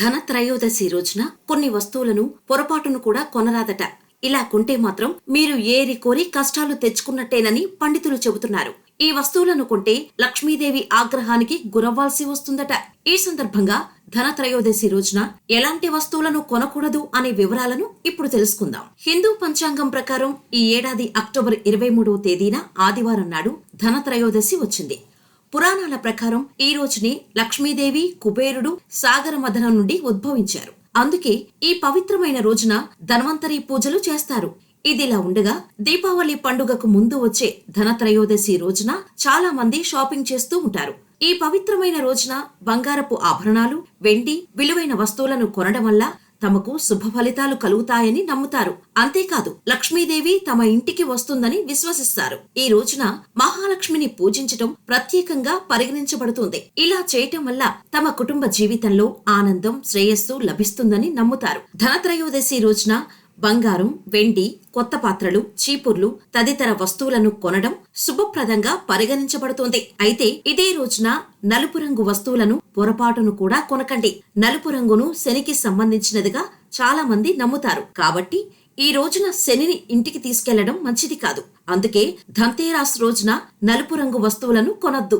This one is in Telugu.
ధనత్రయోదశి రోజున కొన్ని వస్తువులను పొరపాటును కూడా కొనరాదట. ఇలా కొంటే మాత్రం మీరు ఏరి కోరి కష్టాలు తెచ్చుకున్నట్టేనని పండితులు చెబుతున్నారు. ఈ వస్తువులను కొంటే లక్ష్మీదేవి ఆగ్రహానికి గురవ్వాల్సి వస్తుందట. ఈ సందర్భంగా ధనత్రయోదశి రోజున ఎలాంటి వస్తువులను కొనకూడదు అనే వివరాలను ఇప్పుడు తెలుసుకుందాం. హిందూ పంచాంగం ప్రకారం ఈ ఏడాది అక్టోబర్ ఇరవై మూడవ తేదీన ఆదివారం నాడు ధనత్రయోదశి వచ్చింది. పురాణాల ప్రకారం ఈ రోజునే లక్ష్మీదేవి కుబేరుడు సాగర మధనం నుండి ఉద్భవించారు. అందుకే ఈ పవిత్రమైన రోజున ధన్వంతరి పూజలు చేస్తారు. ఇదిలా ఉండగా దీపావళి పండుగకు ముందు వచ్చే ధనత్రయోదశి రోజున చాలా మంది షాపింగ్ చేస్తూ ఉంటారు. ఈ పవిత్రమైన రోజున బంగారపు ఆభరణాలు వెండి విలువైన వస్తువులను కొనడం వల్ల తమకు శుభ ఫలితాలు కలుగుతాయని నమ్ముతారు. అంతేకాదు లక్ష్మీదేవి తమ ఇంటికి వస్తుందని విశ్వసిస్తారు. ఈ రోజున మహాలక్ష్మిని పూజించటం ప్రత్యేకంగా పరిగణించబడుతుంది. ఇలా చేయటం వల్ల తమ కుటుంబ జీవితంలో ఆనందం శ్రేయస్సు లభిస్తుందని నమ్ముతారు. ధనత్రయోదశి రోజున బంగారం వెండి కొత్త పాత్రలు చీపుర్లు తదితర వస్తువులను కొనడం శుభప్రదంగా పరిగణించబడుతోంది. అయితే ఇదే రోజున నలుపు రంగు వస్తువులను పొరపాటును కూడా కొనకండి. నలుపు రంగును శనికి సంబంధించినదిగా చాలా మంది నమ్ముతారు. కాబట్టి ఈ రోజున శనిని ఇంటికి తీసుకెళ్ళడం మంచిది కాదు. అందుకే ధంతేరాస్ రోజున నలుపు రంగు వస్తువులను కొనొద్దు.